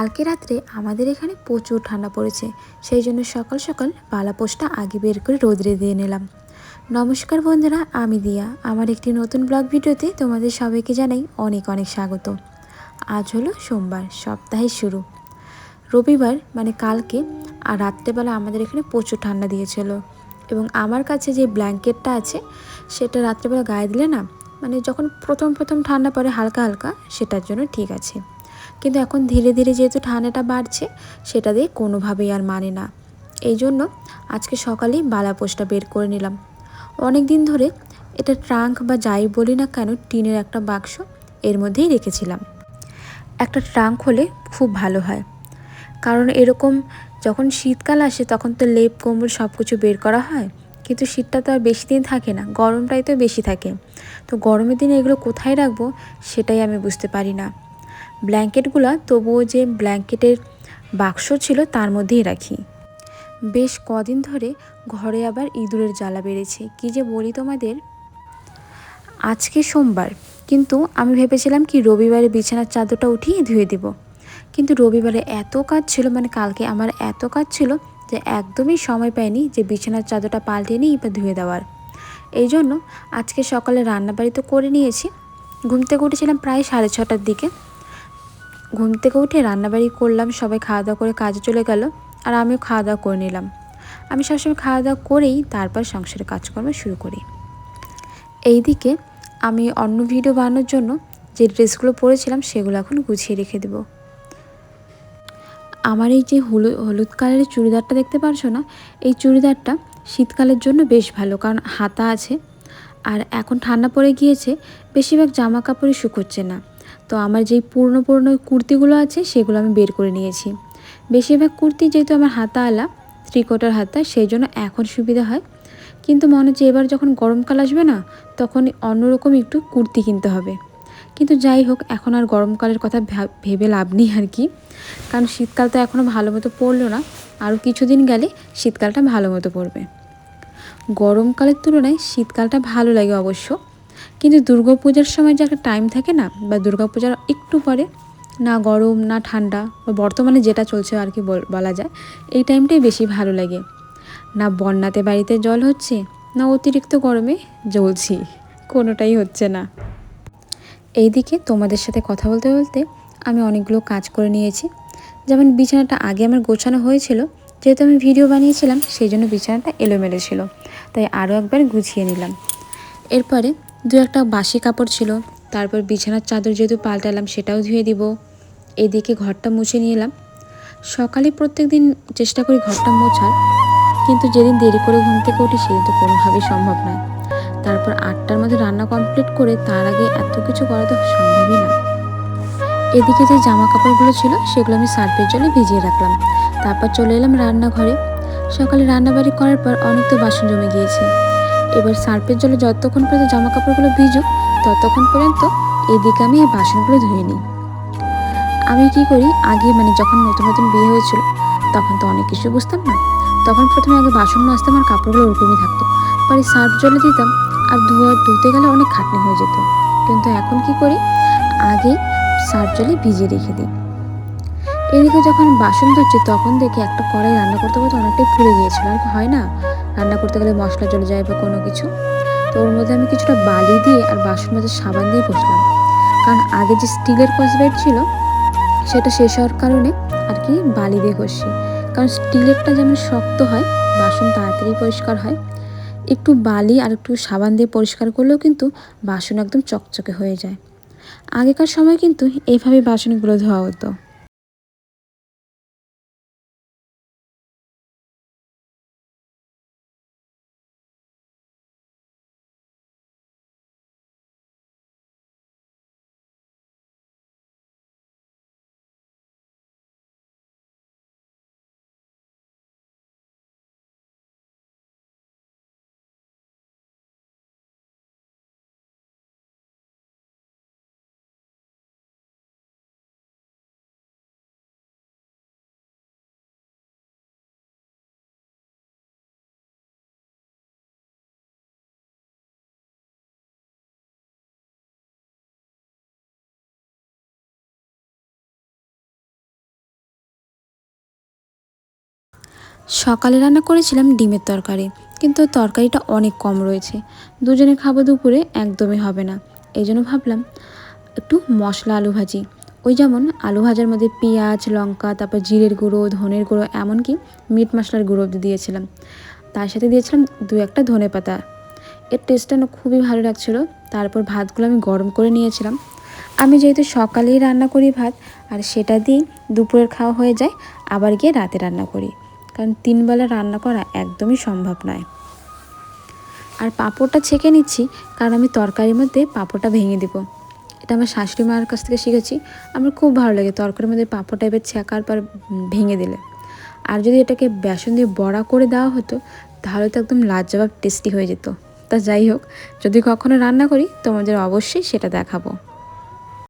কালকে রাত্রে আমাদের এখানে প্রচুর ঠান্ডা পড়েছে, সেই জন্য সকাল সকাল পালাপোষটা আগে বের করে রোদরে দিয়ে নিলাম। নমস্কার বন্ধুরা, আমি দিয়া। আমার একটি নতুন ব্লগ ভিডিওতে তোমাদের সবাইকে জানাই অনেক অনেক স্বাগত। আজ হলো সোমবার সপ্তাহের শুরু। রবিবার মানে কালকে, আর রাত্রেবেলা আমাদের এখানে প্রচুর ঠান্ডা দিয়েছিল। এবং আমার কাছে যে ব্ল্যাঙ্কেটটা আছে, সেটা রাত্রেবেলা গায়ে দিলে না মানে যখন প্রথম প্রথম ঠান্ডা পড়ে হালকা হালকা, সেটার জন্য ঠিক আছে। কিন্তু এখন ধীরে ধীরে যেহেতু ঠান্ডাটা বাড়ছে, সেটা দিয়ে কোনোভাবেই আর মানে না। এই জন্য আজকে সকালেই বালাপোষটা বের করে নিলাম। অনেক দিন ধরে এটা ট্রাঙ্ক বা যাই বলি না কেন টিনের একটা বাক্স এর মধ্যেই রেখেছিলাম। একটা ট্রাঙ্ক হলে খুব ভালো হয়। কারণ এরকম যখন শীতকাল আসে তখন তো লেপ কম্বল সব কিছু বের করা হয়। কিন্তু শীতটা তো আর বেশি দিন থাকে না, গরমটাই তো বেশি থাকে। তো গরমের দিনে এগুলো কোথায় রাখব সেটাই আমি বুঝতে পারি না। ব্ল্যাঙ্কেটগুলো তবুও যে ব্ল্যাঙ্কেটের বাক্স ছিল তার মধ্যেই রাখি। বেশ কদিন ধরে ঘরে আবার ইঁদুরের জ্বালা বেড়েছে। কি যে বলি তোমাদের? আজকে সোমবার, কিন্তু আমি ভেবেছিলাম কি রবিবারে বিছানার চাদরটা উঠিয়ে ধুয়ে দিব। কিন্তু রবিবারে এত কাজ ছিল মানে কালকে আমার এত কাজ ছিল যে একদমই সময় পাইনি যে বিছানার চাদরটা পাল্টে নিই বা ধুয়ে দেওয়ার। এই জন্য আজকে সকালে রান্নাবাড়ি তো করে নিয়েছি। ঘুম থেকে উঠেছিলাম প্রায় সাড়ে ছটার দিকে। ঘুম থেকে উঠে রান্নাবাড়ি করলাম, সবাই খাওয়া দাওয়া করে কাজে চলে গেল আর আমিও খাওয়া দাওয়া করে নিলাম। আমি সবসময় খাওয়া দাওয়া করেই তারপর সংসারের কাজকর্ম শুরু করি। এইদিকে আমি অন্য ভিডিও বানানোর জন্য যে ড্রেসগুলো পরেছিলাম সেগুলো এখন গুছিয়ে রেখে দেব। আমার এই যে হলুদ হলুদ কালারের চুড়িদারটা দেখতে পারছ না? এই চুড়িদারটা শীতকালের জন্য বেশ ভালো কারণ হাতা আছে। আর এখন ঠান্ডা পড়ে গিয়েছে, বেশিরভাগ জামা কাপড়ই শুকোচ্ছে না। তো আমার যেই পুরনো পুরনো কুর্তিগুলো আছে, সেগুলো আমি বের করে নিয়েছি। বেশিরভাগ কুর্তি যেহেতু আমার হাতা আলা থ্রি কোয়ার্টার হাতা, সেই জন্য এখন সুবিধা হয়। কিন্তু মনে হচ্ছে এবার যখন গরমকাল আসবে না, তখন অন্যরকম একটু কুর্তি কিনতে হবে। কিন্তু যাই হোক, এখন আর গরমকালের কথা ভেবে লাভ নেই আর কি। কারণ শীতকাল তো এখনও ভালো মতো পড়ল না, আরও কিছুদিন গেলে শীতকালটা ভালো মতো পড়বে। গরমকালের তুলনায় শীতকালটা ভালো লাগে অবশ্য। কিন্তু দুর্গাপূজার সময় যে একটা টাইম থাকে না, বা দুর্গাপূজার একটু পরে, না গরম, না ঠান্ডা, বা বর্তমানে যেটা চলছে আর কি বলা যায়, এই টাইমটাই বেশি ভালো লাগে। না বন্যাতে বাড়িতে জল হচ্ছে, না অতিরিক্ত গরমে জ্বলছি, কোনোটাই হচ্ছে না। এইদিকে তোমাদের সাথে কথা বলতে বলতে আমি অনেকগুলো কাজ করে নিয়েছি। যেমন বিছানাটা আগে আমার গোছানো হয়েছিল, যেহেতু আমি ভিডিও বানিয়েছিলাম, সেই জন্য বিছানাটা এলোমেলো ছিল। তাই আরও একবার গুছিয়ে নিলাম। এরপরে দু একটা বাসি কাপড় ছিল, তারপর বিছানার চাদর যেহেতু পাল্টালাম সেটাও ধুয়ে দিব। এদিকে ঘরটা মুছে নিলাম। সকালে প্রত্যেক দিন চেষ্টা করি ঘরটা মোছার, কিন্তু যেদিন দেরি করে ঘুম থেকে উঠি সেদিন তো কোনোভাবেই সম্ভব নয়। তারপর আটটার মধ্যে রান্না কমপ্লিট করে তার আগে এত কিছু করা তো সম্ভবই না। এদিকে যে জামা কাপড়গুলো ছিল সেগুলো আমি সার্ফের জলে ভিজিয়ে রাখলাম। তারপর চলে এলাম রান্নাঘরে। সকালে রান্নাবাড়ি করার পর অনেক তো বাসন জমে গিয়েছে। এবার সার্ফের জলে যতক্ষণ পর্যন্ত জামা কাপড়গুলো ভিজুক ততক্ষণ পর্যন্ত এদিকে আমি এই বাসনগুলো ধুয়ে নিই। আমি কি করি? আগে মানে যখন নতুন নতুন বিয়ে হয়েছিল, তখন তো অনেক কিছু বুঝতাম না। তখন প্রথমে আগে বাসন মাজতাম আর কাপড়গুলো ওরকমই থাকতো। পরে সার্ফ জলে দিতাম আর ধোয়া ধুতে গেলে অনেক খাটনি হয়ে যেত। কিন্তু এখন কি করি? আগে সার্ফ জলে ভিজিয়ে রেখে দিই। এদিকে যখন বাসন ধুচ্ছি, তখন দেখি একটা কড়াই রান্না করতে করতে অনেকটাই ফুলে গিয়েছিল। আর হয় না? রান্না করতে গেলে মশলা চলে যায় বা কোনো কিছু, তো ওর মধ্যে আমি কিছুটা বালি দিয়ে আর বাসন মধ্যে সাবান দিয়ে বসলাম। কারণ আগে যে স্টিলের কসবেট ছিল, সেটা শেষ হওয়ার কারণে আর কি বালি দিয়ে ঘষি। কারণ স্টিলেরটা যেমন শক্ত হয়, বাসন তাড়াতাড়ি পরিষ্কার হয়, একটু বালি আর একটু সাবান দিয়ে পরিষ্কার করলেও কিন্তু বাসন একদম চকচকে হয়ে যায়। আগেকার সময় কিন্তু এইভাবে বাসনগুলো ধোয়া হতো। সকালে রান্না করেছিলাম ডিমের তরকারি, কিন্তু তরকারিটা অনেক কম রয়েছে। দুজনে খাব দুপুরে একদমই হবে না। এই জন্য ভাবলাম একটু মশলা আলু ভাজি। ওই যেমন আলু ভাজার মধ্যে পেঁয়াজ, লঙ্কা, তারপর জিরের গুঁড়ো, ধনের গুঁড়ো, এমনকি মিট মশলার গুঁড়ো দিয়েছিলাম। তার সাথে দিয়েছিলাম দু একটা ধনে পাতা। এর টেস্টটা না খুবই ভালো লাগছিল। তারপর ভাতগুলো আমি গরম করে নিয়েছিলাম। আমি যেহেতু সকালেই রান্না করি ভাত, আর সেটা দিয়েই দুপুরের খাওয়া হয়ে যায়, আবার গিয়ে রাতে রান্না করি। কারণ তিনবেলা রান্না করা একদমই সম্ভব নয়। আর পাঁপড়টা ছেঁকে নিচ্ছি, কারণ আমি তরকারির মধ্যে পাঁপড়টা ভেঙে দেবো। এটা আমার শাশুড়ি মার কাছ থেকে শিখেছি। আমার খুব ভালো লাগে তরকারির মধ্যে পাঁপড় এবার ছেঁকার পর ভেঙে দিলে। আর যদি এটাকে বেসন দিয়ে বড়া করে দেওয়া হতো, তাহলে তো একদম লাজবাব টেস্টি হয়ে যেত। তা যাই হোক, যদি কখনো রান্না করি, তোমাদের অবশ্যই সেটা দেখাবো।